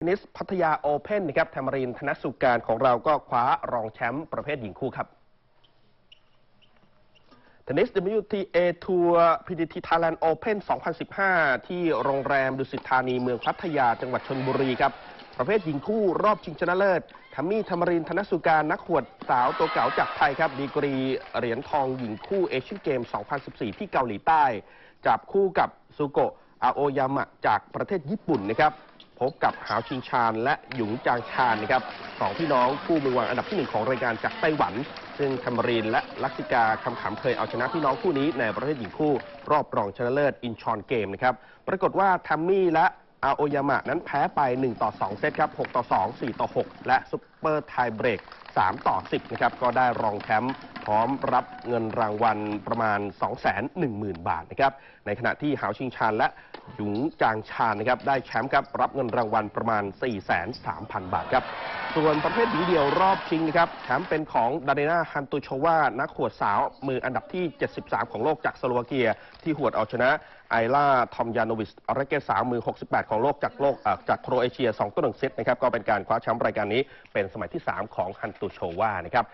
เทนนิสพัทยาโอเพ่นนะครับธรรมรินทร์ธนสุการของเราก็คว้ารองแชมป์ประเภทหญิงคู่ครับเทนนิส WTA ทัวร์ PTT Thailand Open 2015 ที่โรงแรมดุสิตธานีเมืองพัทยาจังหวัดชนบุรีครับ ประเภทหญิงคู่รอบชิงชนะเลิศทัมมี่ธรรมรินทร์ธนสุการนักขวดสาวตัวเก่าจากไทยครับ ดีกรีเหรียญทองหญิงคู่เอเชียนเกม 2014 ที่เกาหลีใต้ จับคู่กับซูโกะอาโอยามะจากประเทศญี่ปุ่นนะครับ พบกับหาวชิงชานและหยุงจางชานนะครับสองพี่น้องคู่มือวางอันดับที่หนึ่งของรายการจากไต้หวัน ซึ่งธามรีนและลักซิกาคำขำเคยเอาชนะพี่น้องคู่นี้ในประเภทหญิงคู่ รอบรองชนะเลิศอินชอนเกมนะครับปรากฏว่าทัมมี่และ อาโอยามะนั้นแพ้ไป 1 ต่อ 2 เซตครับ 6 ต่อ 2 4 ต่อ 6 และซุปเปอร์ไทเบรก 3 ต่อ 10 นะครับ ก็ได้รองแชมป์พร้อมรับเงินรางวัลประมาณ 210,000 บาทนะครับ ในขณะที่หาวชิงชานและหยุงจางชานนะครับ ได้แชมป์ครับ รับเงินรางวัลประมาณ 4,300,000 บาทครับ ส่วนประเภทหญิงเดี่ยวรอบชิงนะครับ แชมป์เป็นของดาเดนาฮันตุโชวา นักขวดสาวมืออันดับที่ 73 ของโลกจากสโลวาเกีย ที่หวดเอาชนะไอล่าทอมยานวิสอาราเกสาวมือ 68ของโลกจากโลกจากโครเอเชีย 2ต่อ1เซตนะครับก็เป็นการคว้าแชมป์รายการนี้เป็นสมัยที่ 3 ของฮันตูโชวานะครับ